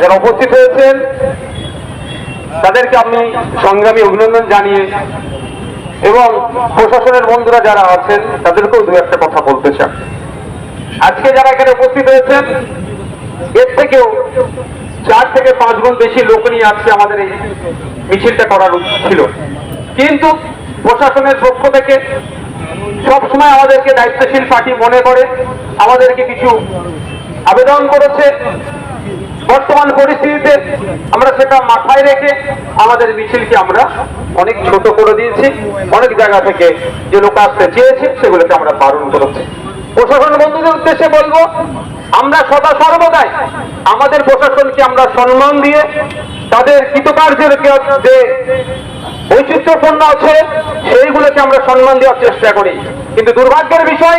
যারা উপস্থিত হয়েছেন, তাদেরকে আমি সংগ্রামী অভিনন্দন জানিয়ে এবং প্রশাসনের বন্ধুরা যারা আছেন, তাদেরকেও দু একটা কথা বলতে চান আজকে যারা এখানে উপস্থিত হয়েছেন, এর থেকেও চার থেকে পাঁচ গুণ বেশি লোক নিয়ে আজকে আমাদের এই মিছিলটা করার ছিল। কিন্তু প্রশাসনের পক্ষ থেকে সবসময় আমাদেরকে দায়িত্বশীল পার্টি মনে করে, আমাদেরকে কিছু আবেদন করেছে। বর্তমান পরিস্থিতিতে আমরা সেটা মাথায় রেখে আমাদের মিছিলকে আমরা অনেক ছোট করে দিয়েছি, অনেক জায়গা থেকে যে লোক আসতে চেয়েছে সেগুলোকে আমরা বারণ করেছি। প্রশাসন বন্ধুদের উদ্দেশ্যে বলব, আমরা সদা সর্বদাই আমাদের প্রশাসনকে আমরা সম্মান দিয়ে তাদের কৃতকার্যের যে বৈচিত্র্যপূর্ণ আছে, সেইগুলোকে আমরা সম্মান দেওয়ার চেষ্টা করি। কিন্তু দুর্ভাগ্যের বিষয়,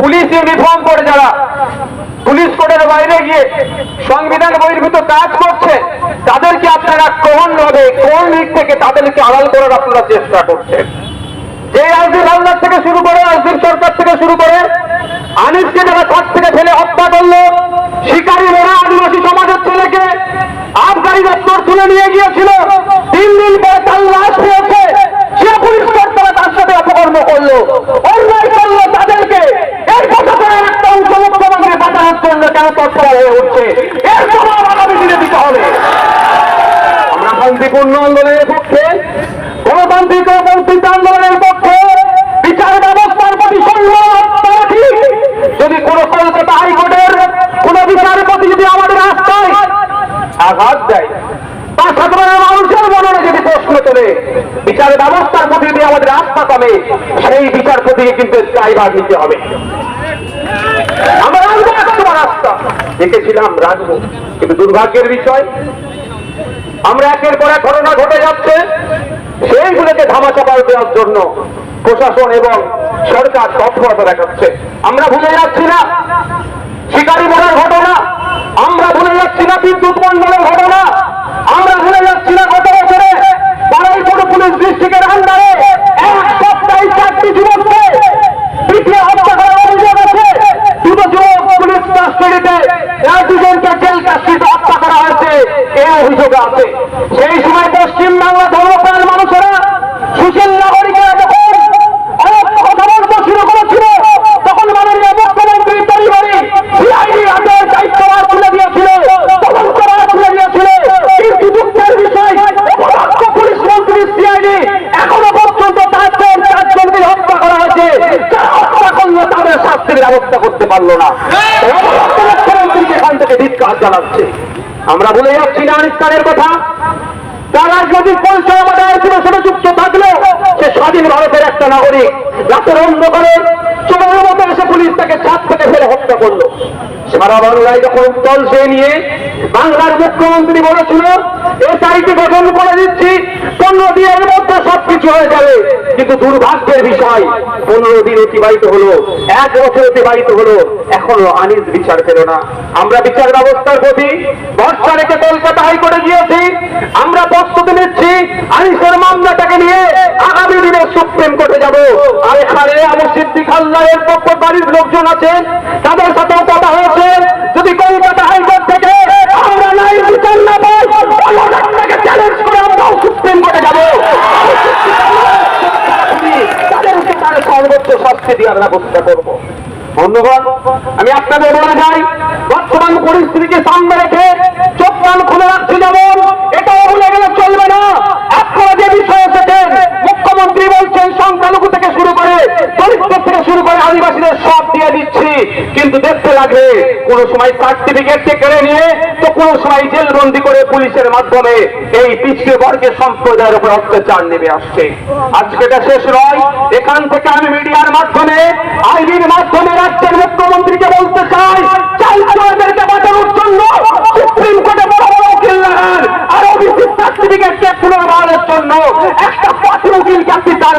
পুলিশ ইউনিফর্ম পরে যারা পুলিশ কোর্টের বাইরে গিয়ে সংবিধান বহির্ভূত কাজ করছে, তাদেরকে আপনারা কোন ভাবে, কোন দিক থেকে তাদেরকে আড়াল করার আপনারা চেষ্টা করছেন? যে আজদিন হালদার থেকে শুরু করে আজদিন সরকার থেকে শুরু করে, আনিসকে যারা থেকে ফেলে হত্যা করল, শিকারী মোড়া আদিবাসী সমাজের ছেলেকে আবগারি দপ্তর তুলে নিয়ে গিয়েছিল তিন দিন পরে তার লাশ পেয়েছে সে পুলিশ কর্তারা তার সাথে অপকর্ম করল অন্যায় করল তাদেরকে এই প্রশাসনের একটা অংশ মুখ্যমন্ত্রী বাঁচানোর জন্য কেন তৎপর হয়ে উঠছে এর জবাব আগামী দিনে দিতে হবে শান্তিপূর্ণ আন্দোলনের পক্ষে? গণতান্ত্রিক বঞ্চিত আন্দোলনের পক্ষে বিচার ব্যবস্থার প্রতি সম্মান যদি কোন কলকাতা হাইকোর্টের কোন বিচারপতি যদি আমাদের রাস্তায় আঘাত দেয়। বা সাধারণ মানুষের মনে যদি প্রশ্ন তোলে, বিচার ব্যবস্থার প্রতি যদি আমাদের আস্থা কমে, সেই বিচারপতিকে কিন্তু দায়ভার নিতে হবে। আমরা রাস্তা দেখেছিলাম রাখব কিন্তু দুর্ভাগ্যের বিষয় আমরা একের পর এক ঘটনা ঘটে যাচ্ছে। সেইগুলোকে ধামাচাপা দেওয়ার জন্য প্রশাসন এবং সরকার তৎপরতা দেখাচ্ছে। আমরা ভুলে যাচ্ছি না শিকারী মরার ঘটনা আমরা ভুলে যাচ্ছি না বিদ্যুৎ মন্ডলের ঘটনা আমরা ভুলে যাচ্ছি না গত বছরে বারাইপুর পুলিশ ডিস্ট্রিক্টের আন্ডারে এক সপ্তাহে চারটি যুবককে পিটিয়ে হত্যা করার অভিযোগ আছে দুটো যুবক পুলিশ কাস্টডিতে এক দুজনকে জেল কাস্টডিতে হত্যা করা হয়েছে এই অভিযোগ আছে। সেই সময় পশ্চিম বাংলা ধর্মপ্রাণ মানুষেরা সুশীল নাগরিকেরা যখন শুরু করেছিল, তখন মাননীয় পরিবারে হত্যা করা হয়েছে। হত্যা ব্যবস্থা করতে পারল না। মুখ্যমন্ত্রীকে এখান থেকে ধিক্কার জানাচ্ছে। আমরা বলে যাচ্ছি না আনিস্তানের কথা। তারা যদি পরিচয় আমাদের আলোচনার সাথে যুক্ত থাকলেও, সে স্বাধীন ভারতের একটা নাগরিক। রাতের অন্ধকারে চোখের মতো পুলিশ তাকে ছাদ থেকে ফেলে হত্যা করল। সারা বাংলায় যখন দল সে নিয়ে বাংলার মুখ্যমন্ত্রী বলেছিল এসআইটি গঠন করে দিচ্ছি, পনেরো দিনের মধ্যে সবকিছু হয়ে যাবে। কিন্তু দুর্ভাগ্যের বিষয়, পনেরো দিন অতিবাহিত হলো, এক বছর অতিবাহিত হলো, এখনও আনিস বিচার পেল না। আমরা বিচার ব্যবস্থার প্রতি ভরসা রেখে কলকাতা হাইকোর্টে গিয়েছি আমরা প্রস্তুতি নিচ্ছি, আনিসের মামলাটাকে নিয়ে আগামী দিনে সুপ্রিম কোর্টে যাব। আর এখানে আবু সিদ্দিক আল্লাহের পক্ষ বাড়ির লোকজন আছেন তাদের সাথেও কথা হয়েছে। যদি কলকাতা হাইকোর্ট থেকে আমরা বিচার না পাই চ্যালেঞ্জ করে আমরাও সুপ্রিম কোর্টে যাব। আমি আপনাদের বলে যাই, বর্তমান পরিস্থিতিকে সামনে রেখে চোখ কান খুলে রাখছি যেমন গেলে চলবে না। আপনারা যে বিষয় এসেছেন মুখ্যমন্ত্রী বলছেন সংখ্যালঘু থেকে শুরু করে দরিদ্র থেকে শুরু করে আদিবাসীদের সব দিয়ে দিচ্ছি কিন্তু দেখতে লাগবে কোন সময় সার্টিফিকেট কেড়ে নিয়ে, তো কোন সময় জেলবন্দি করে পুলিশের মাধ্যমে এই পিছিয়ে বর্গের সম্প্রদায়ের উপর অত্যাচার নেমে আসছে। আজকে এটা শেষ নয়। এখান থেকে আমি মিডিয়ার মাধ্যমে, আইনের মাধ্যমে রাজ্যের মুখ্যমন্ত্রীকে বলতে চাই চাই বড় উকিল সার্টিফিকেটকে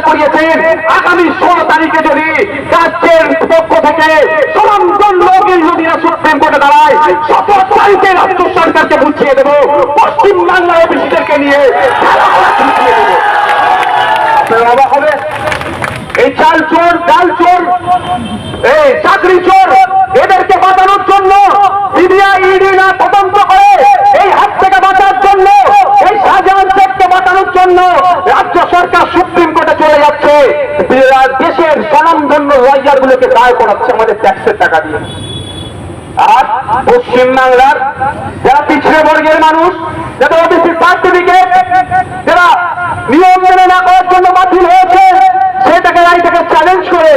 করিয়েছেন। আগামী ষোলো তারিখে যদি রাজ্যের পক্ষ থেকে সুপ্রিম কোর্টে দাঁড়ায়। সকল সাইকে রাজ্য সরকারকে বুঝিয়ে দেব। পশ্চিম বাংলার অফিসিদেরকে নিয়ে এই চাল চোর, ডাল চোর, এই চাকরি চোর, এদেরকে বাঁচানোর জন্য সিবিআই ইডি না তদন্ত করে, এই হাত থেকে বাঁচার জন্য, এই শাহজাহান শেখকে বাঁচানোর জন্য রাজ্য সরকার সুপ্রিম কোর্টে চলে যাচ্ছে। দেশের স্বনামধন্য লয়ার গুলোকে দায় করাচ্ছে আমাদের ট্যাক্সের টাকা দিয়ে। পশ্চিমবাংলার যারা পিছিয়ে বর্গের মানুষ, যাদের ওবিসি সার্টিফিকেট যারা নিয়ম মেনে না করার জন্য বাতিল হয়েছে, সেটাকে রাইটাকে চ্যালেঞ্জ করে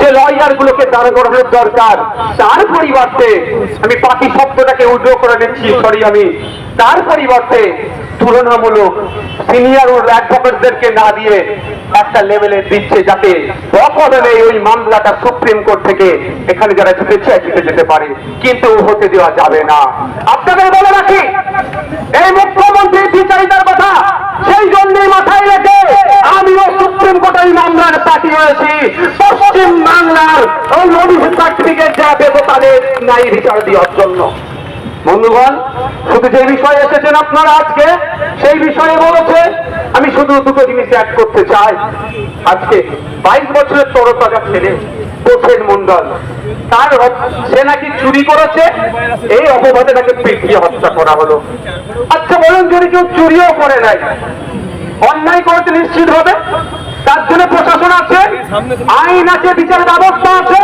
যে লয়ার গুলোকে দাঁড় করানোর দরকার। তার পরিবর্তে আমি বাকি শব্দটাকে উদ্র করে নিচ্ছি সরি আমি। তার পরিবর্তে তুলনামূলক সিনিয়র অ্যাডভোকেটদেরকে না দিয়ে একটা লেভেলে দিচ্ছে যাতে অকদমে ওই মামলাটা সুপ্রিম কোর্ট থেকে এখানে যারা জিতেছে জিতে যেতে পারে। কিন্তু হতে দেওয়া যাবে না। আপনাদের বলে রাখি, এই মুখ্যমন্ত্রী বিচারিতার কথা সেই জন্যই মাথায় রেখে আমিও সুপ্রিম কোর্টে এই মামলার পার্টি হয়েছি পশ্চিম বাংলার ওই ওবিসি সার্টিফিকেট যা দেবো তাদের নাই বিচার দেওয়ার জন্য। বন্ধুগণ, শুধু যে বিষয়ে এসেছেন আপনারা আজকে, সেই বিষয়ে বলেছে, আমি শুধু দুটো জিনিস অ্যাড করতে চাই। আজকে বাইশ বছরের তরতাজা ছেলে। কোচেন মন্ডল। তার সে নাকি চুরি করেছে? এই অপবাদে তাকে পিটিয়ে হত্যা করা হলো। আচ্ছা বলুন, যদি কেউ চুরিও করে নাই, অন্যায় করেছে নিশ্চিত হবে? তার জন্য প্রশাসন আছে, আইন আছে, বিচার ব্যবস্থা আছে,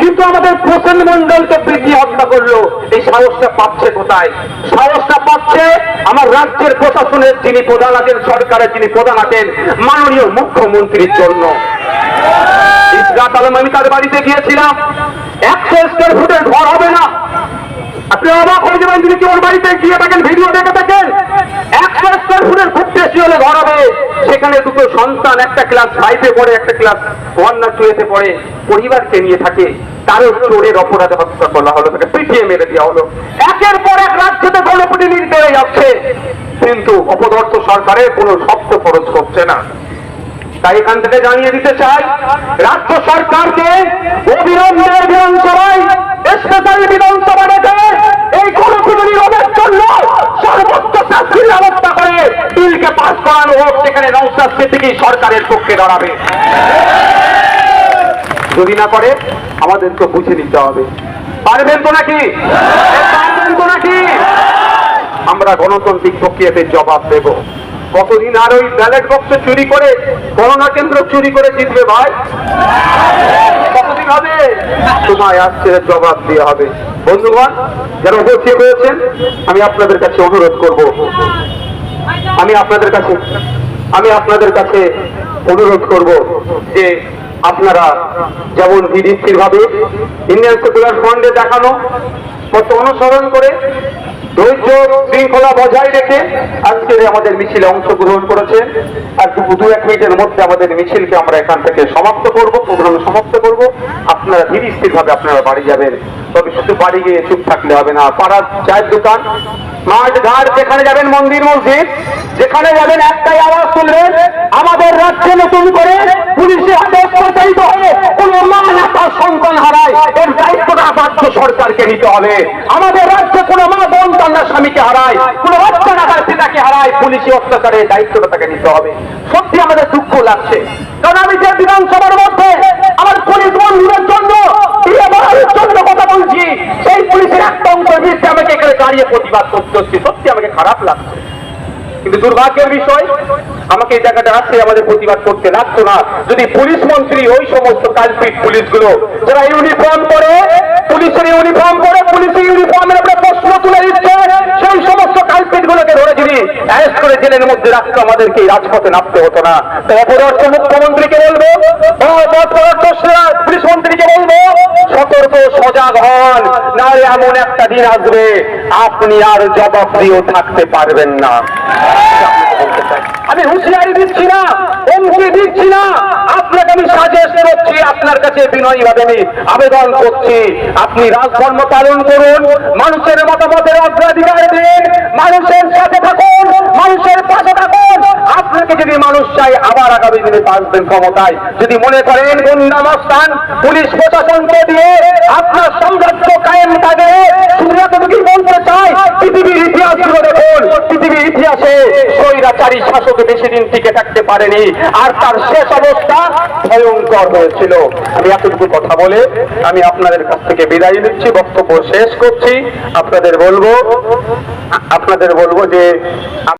কিন্তু আমাদের প্রসেন মন্ডলকে প্রীতি হত্যা করল। এই সাহসটা পাচ্ছে কোথায়? সাহসটা পাচ্ছে আমার রাজ্যের প্রশাসনের যিনি প্রধান আছেন, সরকারের যিনি প্রধান আছেন, মাননীয় মুখ্যমন্ত্রীর জন্য। আমি তার বাড়িতে গিয়েছিলাম। একশো স্কোয়ার ফুটের ঘর হবে না। আপনি অবাক হয়ে যাবেন ওর বাড়িতে গিয়ে থাকেন ভিডিও দেখে থাকেন একশো স্কোয়ার ফুটের খুব বেশি হলে ঘর হবে। সেখানে দুটো সন্তান, একটা ক্লাস ফাইভে পড়ে, একটা ক্লাস ওয়ান না টুয়েতে পড়ে, পরিবারকে নিয়ে থাকে। তারও চোরের অপরাধে হত্যা করা হলো, তাকে পিটিয়ে মেরে দেওয়া হলো। একের পর এক রাজ্যতে যাচ্ছে কিন্তু অপদর্থ সরকারের কোনো শব্দ খরচ করছে না। তাই এখান থেকে জানিয়ে দিতে চাই, রাজ্য সরকারকে অবিলম্বে বিধানসভায় স্পেশাল বিধানসভা ডেকে এই গণপিটুনি রোধের জন্য সর্বোচ্চ শাস্তির ব্যবস্থা করে বিলকে পাস করানো হোক সেখানে নৌসাদ সিদ্দিকি সরকারের পক্ষে দাঁড়াবে যদি না করে, আমাদেরকে বুঝে নিতে হবে। পারবেন তো নাকি? পারবেন তো নাকি? আমরা গণতান্ত্রিক প্রক্রিয়াতে জবাব দেব। কতদিন আর ওই ব্যালট বক্স চুরি করে, গণনা কেন্দ্র চুরি করে জিতবে ভাই? কতদিন হবে? সময় আসছে জবাব দিয়ে হবে। বন্ধুগণ, যারা উপস্থিত হয়েছেন, আমি আপনাদের কাছে অনুরোধ করব। আমি আপনাদের কাছে, আমি আপনাদের কাছে অনুরোধ করব যে আপনারা যেমন বিধিস্থির ভাবে ইন্ডিয়ান সেকুলার ফ্রন্টে দেখানো, মত অনুসরণ করে ধৈর্য শৃঙ্খলা বজায় রেখে আজকের এই আমাদের মিছিলে অংশগ্রহণ করেছেন আর দু এক মিনিটের মধ্যে আমাদের মিছিলকে আমরা এখান থেকে সমাপ্ত করব, প্রোগ্রাম সমাপ্ত করব। আপনারা ধীর স্থির ভাবে আপনারা বাড়ি যাবেন। তবে শুধু বাড়ি গিয়ে চুপ থাকলে হবে না, পাড়ার চায়ের দোকান, মাঠ ঘাট, যেখানে যাবেন মন্দির, মসজিদ, যেখানে যাবেন একটাই আওয়াজ তুলবেন, আমাদের রাজ্যে নতুন করে পুলিশের হাতে অত্যাচারিত হয়ে কোন মা তার সন্তান হারায়। এর দায়িত্বটা রাজ্য সরকারকে নিতে হবে। আমাদের রাজ্যে কোনো মা বোন তার স্বামীকে হারায়, কোনো বাচ্চা না তার পিতাকে হারায়, পুলিশি অত্যাচারের দায়িত্বটা তাকে নিতে হবে। সত্যি আমাদের দুঃখ লাগছে। কারণ আমি যে বিধানসভার মধ্যে আমার পুলিশ বন্ধুদের জন্য জন্য কথা বলছি, সেই পুলিশের একটা অংশের বিরুদ্ধে আমাকে এখানে দাঁড়িয়ে প্রতিবাদ করতে হচ্ছে। সত্যি আমাকে খারাপ লাগছে। কিন্তু দুর্ভাগ্যের বিষয় আমাকে এই জায়গাটা আসতে আমাদের প্রতিবাদ করতে লাগতো না। যদি পুলিশ মন্ত্রী ওই সমস্ত কালপিট পুলিশগুলো, যারা ইউনিফর্ম পরে পুলিশের ইউনিফর্ম পরে, পুলিশের ইউনিফর্মের উপরে প্রশ্ন তুলে দিচ্ছে। সেই সমস্ত কালপিট গুলোকে ধরে যদি অ্যারেস্ট করে জেলের মধ্যে রাখতো, আমাদেরকে রাজপথে নামতে হতো না। তাই অপরাধ মুখ্যমন্ত্রীকে বলব পুলিশ মন্ত্রীকে বলব, সতর্ক, সজাগ হন। না এমন একটা দিন আসবে, আপনি আর জবাব দিয়েও থাকতে পারবেন না। আমি হুঁশিয়ারি দিচ্ছি না হুমকি দিচ্ছি না। আপনাকে আমি সাজেস্ট করছি, আপনার কাছে বিনয়ী ভাবে আমি আবেদন করছি। আপনি রাজধর্ম পালন করুন, মানুষের মতামতের অগ্রাধিকার দিন, মানুষের সাথে থাকুন, মানুষের পাশে থাকুন। আপনাকে যদি মানুষ চাই আবার আগামী দিনে পাসবেন ক্ষমতায়। যদি মনে করেন গুন্ডামস্তান পুলিশ প্রশাসনকে দিয়ে আপনার সাম্রাজ্য কায়েম থাকে শুধু এতটুকুই বলতে চাই পৃথিবীর ইতিহাসগুলো দেখুন পৃথিবীর ইতিহাসে স্বৈরাচারী শাসক বেশি দিন টিকে থাকতে পারেনি। আর তার শেষ অবস্থা ভয়ঙ্কর হয়েছিল। আমি এতটুকু কথা বলে আমি আপনাদের কাছ থেকে বিদায় নিচ্ছি, বক্তব্য শেষ করছি। আপনাদের বলব আপনাদের বলব যে